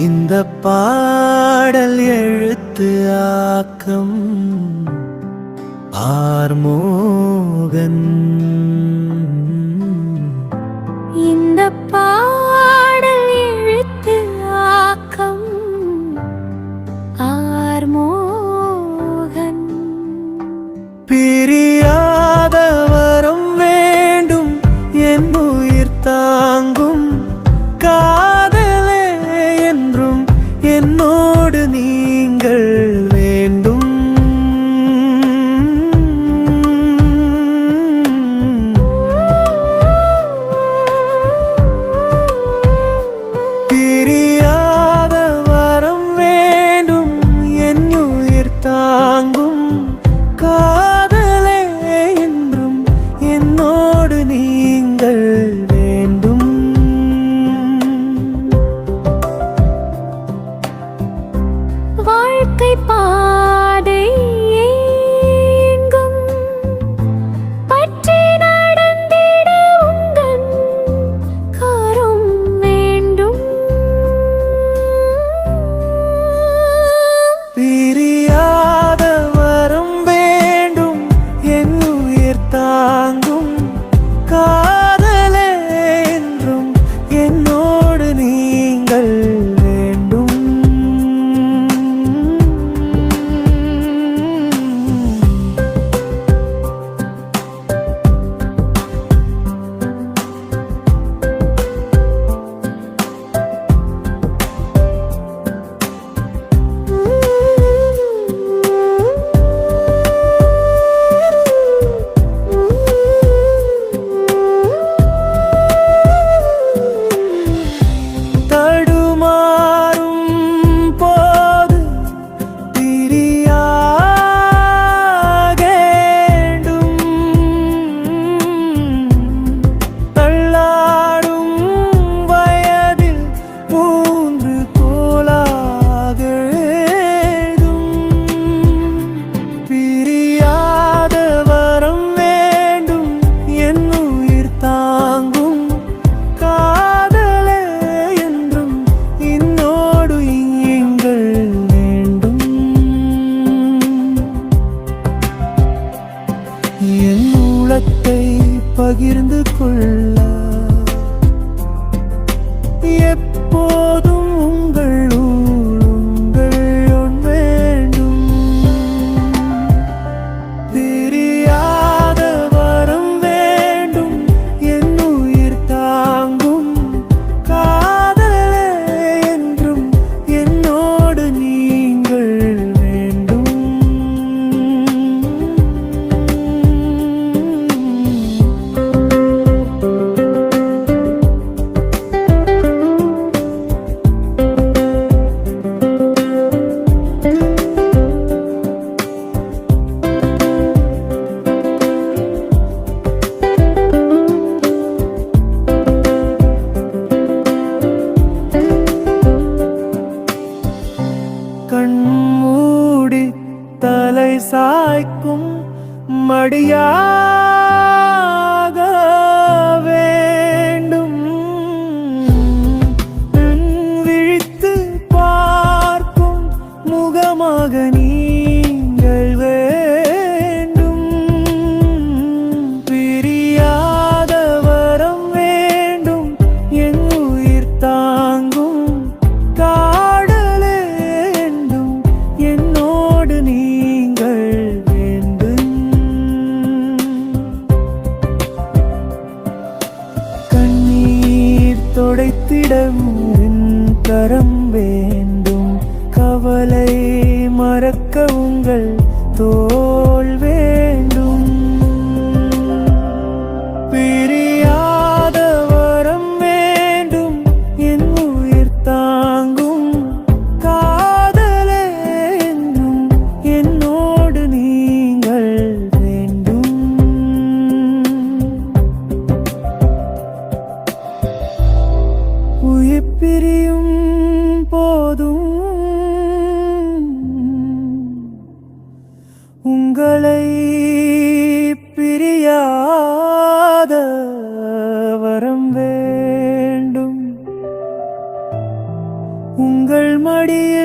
இந்த பாடல் எழுத்து ஆக்கம் ஆர்மோகன் என்னோடு நீங்கள் love அடியா கரம் வேண்டும். கவலை மறக்க உங்கள் தோல்வி உங்களை பிரியாத வரம் வேண்டும். உங்கள் மடிய